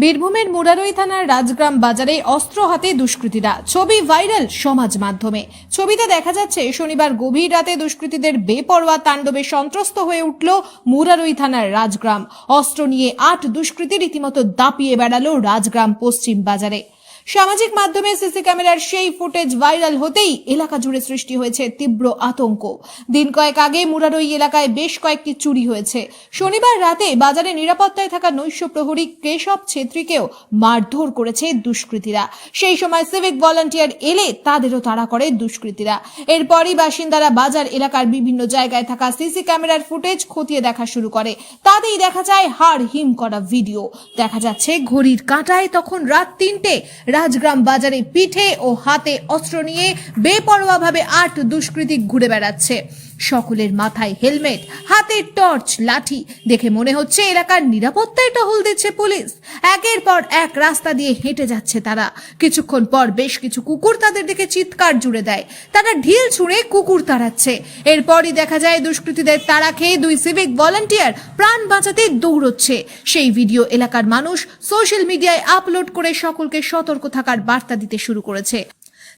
বীরভূমের মুরারই থানার রাজগ্রাম বাজারে অস্ত্র হাতে দুষ্কৃতীরা। ছবি ভাইরাল সমাজ মাধ্যমে। ছবিতে দেখা যাচ্ছে, শনিবার গভীর রাতে দুষ্কৃতীদের বেপরোয়া তাণ্ডবে সন্ত্রস্ত হয়ে উঠল মুরারই থানার রাজগ্রাম। অস্ত্র নিয়ে আট দুষ্কৃতী রীতিমতো দাপিয়ে বেড়ালো রাজগ্রাম পশ্চিম বাজারে। সামাজিক মাধ্যমে সিসি ক্যামেরার সেই ফুটেজ ভাইরাল হতেই এলাকা জুড়ে সৃষ্টি হয়েছে তীব্র আতঙ্ক। দিন কয়েক আগে মুরারই এলাকায় বেশ কয়েকটি চুরি হয়েছে। শনিবার রাতে বাজারে নিরাপত্তায় থাকা নৈশ প্রহরী কেশব ছেত্রীকেও মারধর করেছে দুষ্কৃতীরা। সেই সময় সিভিক ভলান্টিয়ার এলে তাদেরও তাড়া করে দুষ্কৃতীরা। এরপরই বাসিন্দারা বাজার এলাকার বিভিন্ন জায়গায় থাকা সিসি ক্যামেরার ফুটেজ খতিয়ে দেখা শুরু করে। তাতেই দেখা যায় হাড় হিম করা ভিডিও। দেখা যাচ্ছে ঘড়ির কাঁটায় তখন রাত তিনটে রাজগ্রাম বাজারে পিঠে ও হাতে অস্ত্র নিয়ে বেপরোয়াভাবে আট দুষ্কৃতী ঘুরে বেড়াচ্ছে। সকলের মাথায় হেলমেট হাতে টর্চ, লাঠি। দেখে মনে হচ্ছে এলাকার নিরাপত্তায় টহল দিচ্ছে পুলিশ। একের পর এক রাস্তা দিয়ে হেঁটে যাচ্ছে তারা। কিছুক্ষণ পর বেশ কিছু কুকুর তাদের দিকে চিৎকার জুড়ে দেয়। তারা ঢিল ছুঁড়ে কুকুর তাড়াচ্ছে। এরপরই দেখা যায় দুষ্কৃতীদের তাড়া খেয়ে দুই সিভিক ভলান্টিয়ার প্রাণ বাঁচাতে দৌড়চ্ছে। সেই ভিডিও এলাকার মানুষ সোশ্যাল মিডিয়ায় আপলোড করে সকলকে সতর্ক থাকার বার্তা দিতে শুরু করেছে।